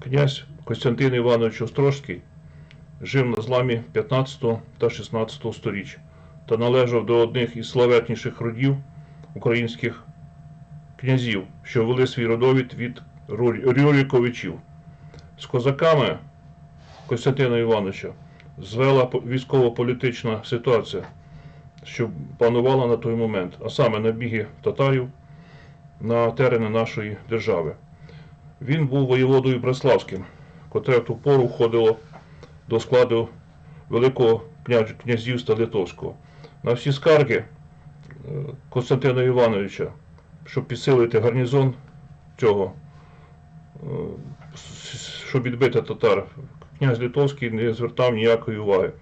Князь Костянтин Іванович Острозький жив на зламі 15 та 16 сторіч та належав до одних із славетніших родів українських князів, що вели свій родовід від Рюр- Рюриковичів. З козаками Костянтина Івановича звела військово-політична ситуація, що панувала на той момент, а саме набіги татарів на терени нашої держави. Він був воєводою Бреславським, котре в ту пору входило до складу Великого князівства Литовського. На всі скарги е, Костянтина Івановича, щоб підсилити гарнізон цього, е, щоб відбити татар, князь Литовський не звертав ніякої уваги,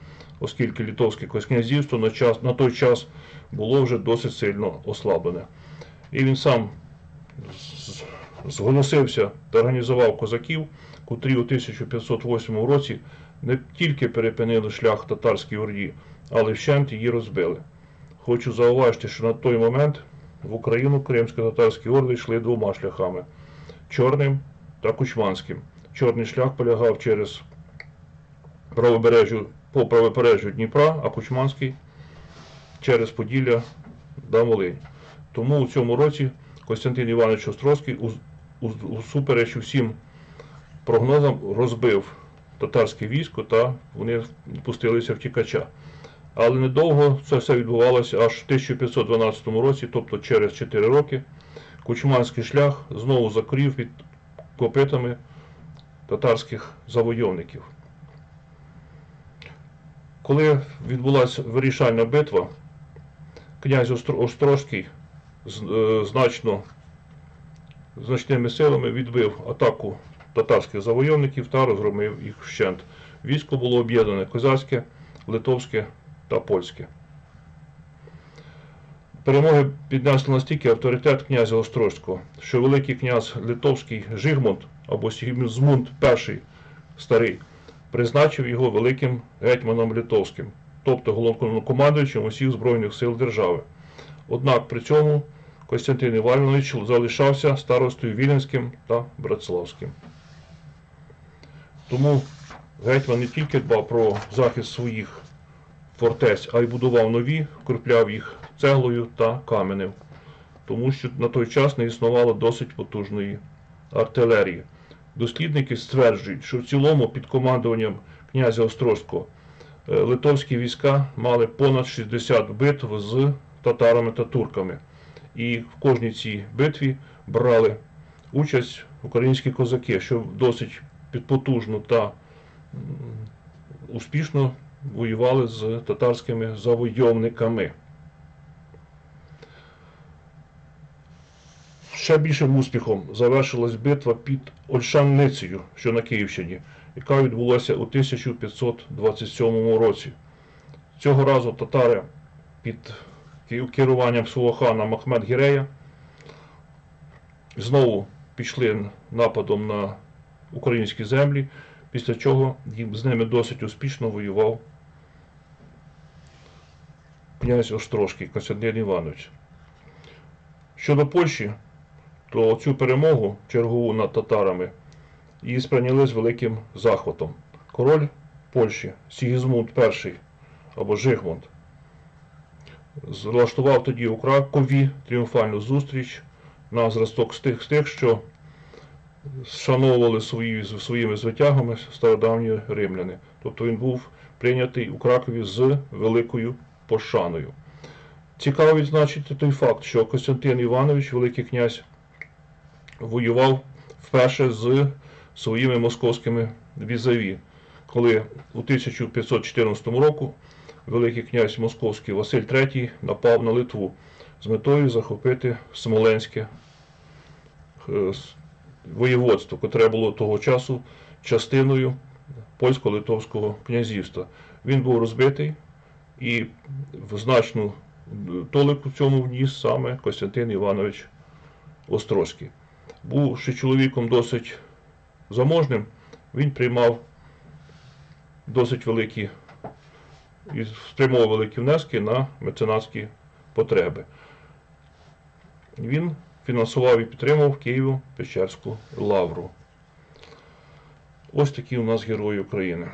оскільки Литовське князівство на, час, на той час було вже досить сильно ослаблене. І він сам зголосився та організував козаків, котрі у 1508 році не тільки перепинили шлях татарській орді, але вщент її розбили. Хочу зауважити, що на той момент в Україну кримсько-татарські орди йшли двома шляхами чорним та кучманським. Чорний шлях полягав через правобережжя, по правобережжю Дніпра, а кучманський через Поділля та Волинь. Тому у цьому році Костянтин Іванович Острозький усупереч усім прогнозам розбив татарське військо та вони пустилися втікача. Але недовго це все відбувалося аж в 1512 році, тобто через 4 роки, Кучманський шлях знову закрів під копитами татарських завойовників. Коли відбулася вирішальна битва, князь Остро- Острозький з- е, значно значними силами відбив атаку татарських завойовників та розгромив їх вщент. Військо було об'єднане козацьке, литовське та польське. Перемоги піднесли настільки авторитет князя Острозького, що Великий князь Литовський Жигмунд або Сігмунд І старий призначив його великим гетьманом Литовським, тобто головнокомандуючим усіх Збройних сил держави. Однак при цьому Костянтин Іванович залишався старостою Віленським та Братславським. Тому гетьман не тільки дбав про захист своїх фортець, а й будував нові, вкріпляв їх цеглою та каменем, тому що на той час не існувало досить потужної артилерії. Дослідники стверджують, що в цілому під командуванням князя Острозького е, литовські війська мали понад 60 битв з татарами та турками. І в кожній цій битві брали участь українські козаки, що досить підпотужно та успішно воювали з татарськими завойовниками. Ще більшим успіхом завершилась битва під Ольшанницею, що на Київщині, яка відбулася у 1527 році. Цього разу татари під керуванням хана Махмед Гірея знову пішли нападом на українські землі, після чого з ними досить успішно воював князь Острозький Костянтин Іванович. Щодо Польщі, то цю перемогу чергову над татарами її сприйняли з великим захватом. Король Польщі Сігізмунд І або Жигмунд влаштував тоді у Кракові тріумфальну зустріч на зразок з тих, з тих що шановували свої, своїми звитягами стародавні римляни. Тобто він був прийнятий у Кракові з великою пошаною. Цікаво відзначити той факт, що Костянтин Іванович, Великий князь, воював вперше з своїми московськими візаві, коли у 1514 року Великий князь Московський Василь III напав на Литву з метою захопити Смоленське е, воєводство, котре було того часу частиною польсько-литовського князівства. Він був розбитий і в значну е, толику цьому вніс саме Костянтин Іванович Острозький. Бувши чоловіком досить заможним, він приймав досить великі і спрямовував великі внески на меценатські потреби. Він фінансував і підтримував Києву Печерську лавру. Ось такі у нас герої України.